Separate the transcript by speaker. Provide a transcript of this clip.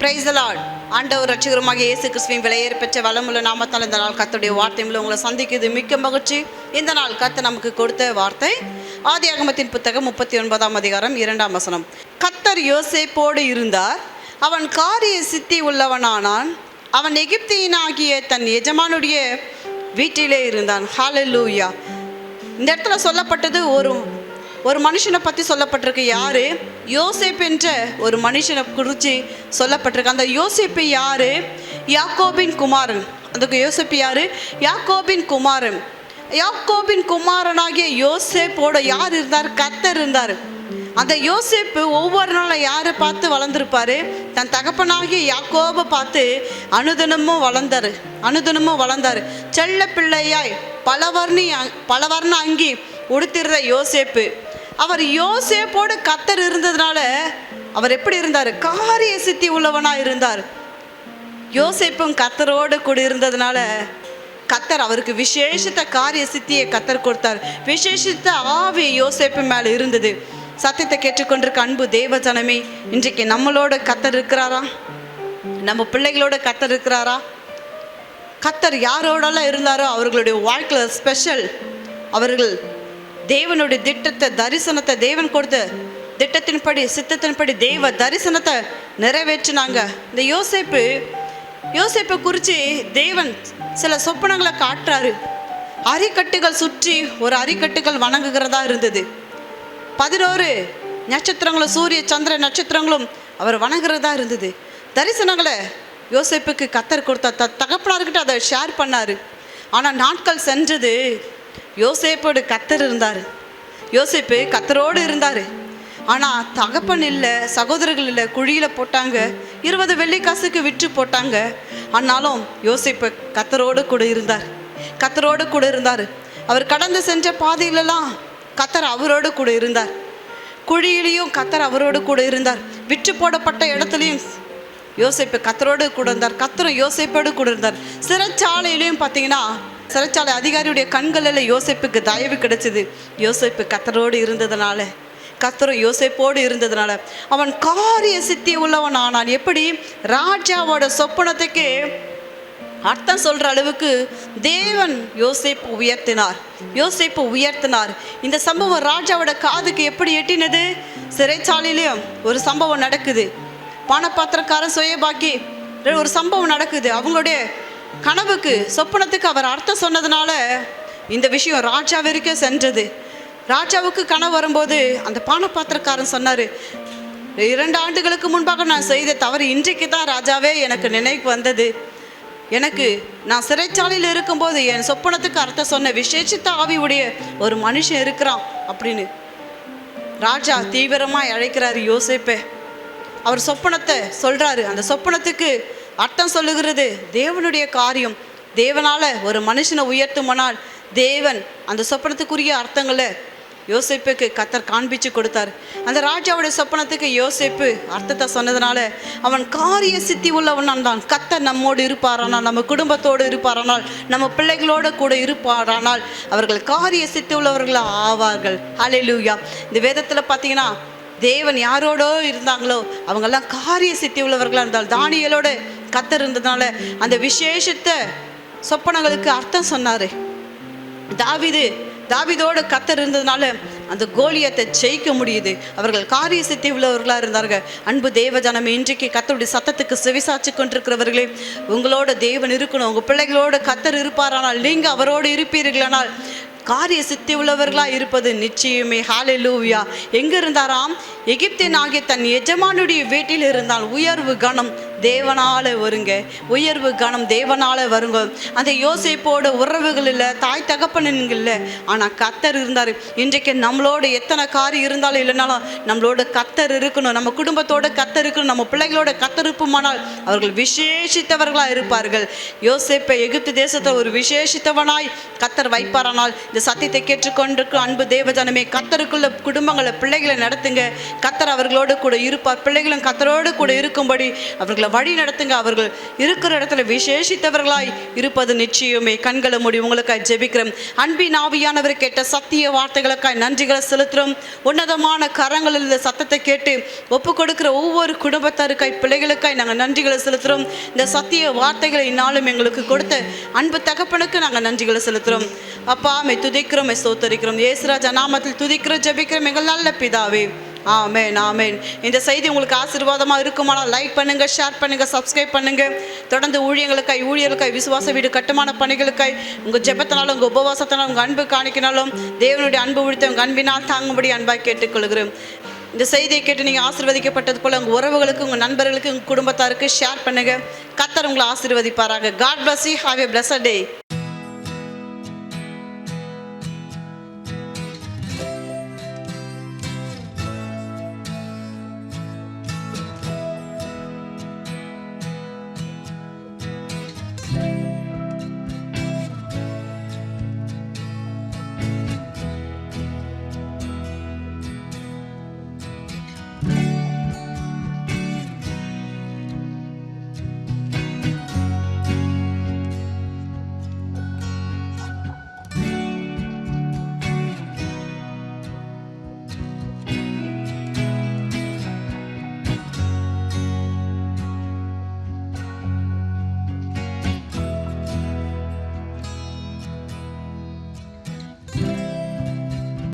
Speaker 1: Price Lord ஆண்டவர் ரட்சகரமாக இயேசு கிறிஸ்துவின் விலையேற பெற்ற வளமுள்ள நாமத்தால் இந்த நாள் கத்துடைய வார்த்தை மூலம் உங்களை சந்திக்கிறது மிக்க மகிழ்ச்சி. இந்த நாள் கத்து நமக்கு கொடுத்த வார்த்தை ஆதி அகமத்தின் புத்தகம் முப்பத்தி ஒன்பதாம் அதிகாரம் இரண்டாம் வசனம். கத்தர் யோசேப்போடு இருந்தார். அவன் காரிய சித்தி உள்ளவனானான். அவன் எகிப்தியனாகிய தன் எஜமானுடைய வீட்டிலே இருந்தான். ஹalleluya இந்த இடத்துல சொல்லப்பட்டது ஒரு ஒரு மனுஷனை பற்றி சொல்லப்பட்டிருக்கு. யாரு? யோசேப் என்ற ஒரு மனுஷனை குறித்து சொல்லப்பட்டிருக்கு. அந்த யோசேப்பு யாரு? யாக்கோபின் குமாரன். அதுக்கு யோசேப்பு யாரு? யாக்கோபின் குமாரன். யாக்கோபின் குமாரனாகிய யோசேப்போட யார் இருந்தார்? கத்தர் இருந்தார். அந்த யோசேப்பு ஒவ்வொரு நாளும் யாரை பார்த்து வளர்ந்துருப்பாரு? தன் தகப்பனாகிய யாக்கோபை பார்த்து அனுதினமும் வளர்ந்தார். அனுதினமும் வளர்ந்தார். செல்ல பிள்ளையாய் பலவர்ணி பலவர்ண அங்கி உடுத்திருந்த யோசேப்பு. அவர் யோசேப்போடு கத்தர் இருந்ததுனால அவர் எப்படி இருந்தார்? காரிய சித்தி உள்ளவனாக இருந்தார். யோசேப்பும் கத்தரோடு கூட இருந்ததுனால கத்தர் அவருக்கு விசேஷித்த காரிய சித்தியை கத்தர் கொடுத்தார். விசேஷித்த ஆவி யோசேப்பு மேலே இருந்தது. சத்தியத்தை கேட்டுக்கொண்டிருக்க அன்பு தேவ ஜனமே இன்றைக்கு நம்மளோட கத்தர் இருக்கிறாரா? நம்ம பிள்ளைகளோட கத்தர் இருக்கிறாரா? கத்தர் யாரோடலாம் இருந்தாரோ அவர்களுடைய வாழ்க்கையில் ஸ்பெஷல் அவர்கள் தேவனுடைய திட்டத்தை தரிசனத்தை தேவன் கொடுத்த திட்டத்தின்படி சித்தத்தின்படி தெய்வ தரிசனத்தை நிறைவேற்றினாங்க. இந்த யோசேப்பு யோசேப்பை குறித்து தேவன் சில சொப்பனங்களை காட்டுறாரு. அரிக்கட்டுகள் சுற்றி ஒரு அரிக்கட்டுகள் வணங்குகிறதா இருந்தது. பதினோரு நட்சத்திரங்களும் சூரிய சந்திர நட்சத்திரங்களும் அவர் வணங்குறதா இருந்தது. தரிசனங்களை யோசேப்புக்கு கத்தர் கொடுத்தா த தகப்பனார்கிட்ட அதை ஷேர் பண்ணார். ஆனால் நாட்கள் சென்றது யோசேப்போடு கத்தர் இருந்தார். யோசேப்பு கத்தரோடு இருந்தார். ஆனால் தகப்பன் இல்லை சகோதரர்கள் இல்லை குழியில் போட்டாங்க இருபது வெள்ளி காசுக்கு விற்று போட்டாங்க. ஆனாலும் யோசிப்பு கத்தரோடு கூட இருந்தார். கத்தரோடு கூட இருந்தார். அவர் கடந்து சென்ற பாதையிலலாம் கத்தர் அவரோடு கூட இருந்தார். குழியிலையும் கத்தர் அவரோடு கூட இருந்தார். விற்று போடப்பட்ட இடத்துலையும் யோசிப்பு கத்தரோடு கூட இருந்தார். கத்தரும் யோசிப்போடு கூட இருந்தார். சிறைச்சாலையிலையும் பார்த்தீங்கன்னா சிறைச்சாலை அதிகாரியுடைய கண்களில் யோசிப்புக்கு தயவு கிடைச்சது. யோசிப்பு கத்தரோடு இருந்ததுனால கத்தரும் யோசிப்போடு இருந்ததுனால. அவன் காரிய சித்தி உள்ளவன் ஆனான். எப்படி? ராஜாவோட சொப்பனத்துக்கு அர்த்தம் சொல்ற அளவுக்கு தேவன் யோசிப்பு உயர்த்தினார். யோசிப்பு உயர்த்தினார். இந்த சம்பவம் ராஜாவோட காதுக்கு எப்படி எட்டினது? சிறைச்சாலையிலையும் ஒரு சம்பவம் நடக்குது. பணப்பாத்திரக்காரன் சுயபாக்கி ஒரு சம்பவம் நடக்குது. அவங்களுடைய கனவுக்கு சொப்பனத்துக்கு அவர் அர்த்தம் சொன்னதுனால இந்த விஷயம் ராஜா வரைக்கும் சென்றது. ராஜாவுக்கு கனவு வரும்போது அந்த பானபாத்திரக்காரன் சொன்னார் இரண்டு ஆண்டுகளுக்கு முன்பாக நான் செய்த தவறு இன்றைக்கு தான் ராஜாவே எனக்கு நினைவுக்கு வந்தது. எனக்கு நான் சிறைச்சாலையில் இருக்கும்போது என் சொப்பனத்துக்கு அர்த்தம் சொன்ன விசேஷித்த ஆவியுடைய ஒரு மனுஷன் இருக்கிறான் அப்படின்னு ராஜா தீவிரமாக அழைக்கிறாரு யோசிப்பே. அவர் சொப்பனத்தை சொல்கிறாரு அந்த சொப்பனத்துக்கு அர்த்தம் சொல்லுகிறது. தேவனுடைய காரியம் தேவனால் ஒரு மனுஷனை உயர்த்துமானால் தேவன் அந்த சொப்பனத்துக்குரிய அர்த்தங்களை யோசிப்புக்கு கத்தர் காண்பிச்சு கொடுத்தார். அந்த ராஜாவுடைய சொப்பனத்துக்கு யோசிப்பு அர்த்தத்தை சொன்னதுனால அவன் காரிய சித்தி உள்ளவன் தான். கத்தர் நம்மோடு இருப்பாரானால் நம்ம குடும்பத்தோடு இருப்பாரானால் நம்ம பிள்ளைகளோடு கூட இருப்பாரானால் அவர்கள் காரிய சித்தி உள்ளவர்களாக ஆவார்கள். ஹalleluya இந்த வேதத்தில் பார்த்தீங்கன்னா தேவன் யாரோடோ இருந்தாங்களோ அவங்கெல்லாம் காரிய சித்தி உள்ளவர்களாக இருந்தால் தானியலோட கத்தர் இருந்ததுனால அந்த விசேஷத்தை சொப்பனங்களுக்கு அர்த்தம் சொன்னார். தாவிது தாவிதோடு கத்தர் இருந்ததுனால அந்த கோலியத்தை ஜெயிக்க முடியுது. அவர்கள் காரிய சித்தி உள்ளவர்களாக இருந்தார்கள். அன்பு தேவஜனம் இன்றைக்கு கத்தருடைய சத்தத்துக்கு செவிசாச்சு கொண்டிருக்கிறவர்களே உங்களோட தேவன் இருக்கணும். உங்கள் பிள்ளைகளோட கத்தர் இருப்பாரானால் நீங்கள் அவரோடு இருப்பீர்களானால் காரிய சித்தி உள்ளவர்களாக இருப்பது நிச்சயமே. ஹாலே லூவியா எங்கே இருந்தாராம்? எகிப்தின் ஆகிய தன் எஜமானுடைய வீட்டில் இருந்தால் உயர்வு கணம் தேவனால வருங்க. உயர்வு கணம் தேவனால வருங்க. அந்த யோசிப்போட உறவுகள் இல்லை தாய் தகப்பனுங்க இல்லை. ஆனால் கத்தர் இருந்தார். இன்றைக்கு நம்மளோட எத்தனை காரியம் இருந்தாலும் இல்லைனாலும் நம்மளோட கத்தர் இருக்கணும். நம்ம குடும்பத்தோட கத்தர் இருக்கணும். நம்ம பிள்ளைகளோட கத்தர் இருப்புமானால் அவர்கள் விசேஷித்தவர்களாக இருப்பார்கள். யோசேப்பை எகிப்து தேசத்தை ஒரு விசேஷித்தவனாய் கத்தர் வைப்பாரானால் இந்த சத்தியத்தை கேட்டுக்கொண்டிருக்கும் அன்பு தேவஜனமே கத்தருக்குள்ள குடும்பங்களை பிள்ளைகளை நடத்துங்க. கத்தர் அவர்களோடு கூட இருப்பார். பிள்ளைகளும் கத்தரோடு கூட இருக்கும்படி அவர்களை வழி நடத்துங்க. அவர்கள் இருக்கிற இடத்துல விசேஷித்தவர்களாய் இருப்பது நிச்சயமே. கண்களை மூடி உங்களுக்காய் ஜெபிக்கிறோம். அன்பின் ஆவியானவர் கேட்ட சத்திய வார்த்தைகளுக்காய் நன்றிகளை செலுத்துகிறோம். உன்னதமான கரங்களில் இந்த சத்தத்தை கேட்டு ஒப்பு கொடுக்கிற ஒவ்வொரு குடும்பத்தாருக்காய் பிள்ளைகளுக்காய் நாங்கள் நன்றிகளை செலுத்துகிறோம். இந்த சத்திய வார்த்தைகளை இன்னாலும் எங்களுக்கு கொடுத்த அன்பு தகப்பனுக்கு நாங்கள் நன்றிகளை செலுத்துகிறோம். அப்பா மை துதிக்கிறோம் மை ஸ்தோத்தரிக்கிறோம். நாமத்தில் துதிக்கிறோம் ஜெபிக்கிறோம். எங்கள் நல்ல பிதாவே. ஆமேன் ஆமேன். இந்த செய்தி உங்களுக்கு ஆசீர்வாதமாக இருக்குமானால் லைக் பண்ணுங்க ஷேர் பண்ணுங்க சப்ஸ்கிரைப் பண்ணுங்க. தொடர்ந்து ஊழியங்களுக்காய் ஊழியர்களுக்காய் விசுவாச வீடு கட்டுமான பணிகளுக்காய் உங்கள் ஜெபத்தினாலும் உங்கள் உபவாசத்தினாலும் உங்கள் அன்பு காணிக்கினாலும் தேவனுடைய அன்பு உழித்த உங்கள் அன்பினால் தாங்கும்படி அன்பாக கேட்டுக்கொள்கிறோம் இந்த செய்தியை கேட்டு நீங்கள் ஆசீர்வதிக்கப்பட்டது போல் உங்கள் உறவுகளுக்கு உங்கள் நண்பர்களுக்கு உங்கள் குடும்பத்தாருக்கு ஷேர் பண்ணுங்க. கத்தர் உங்களை ஆசீர்வதிப்பாராங்க God bless you have a blessed day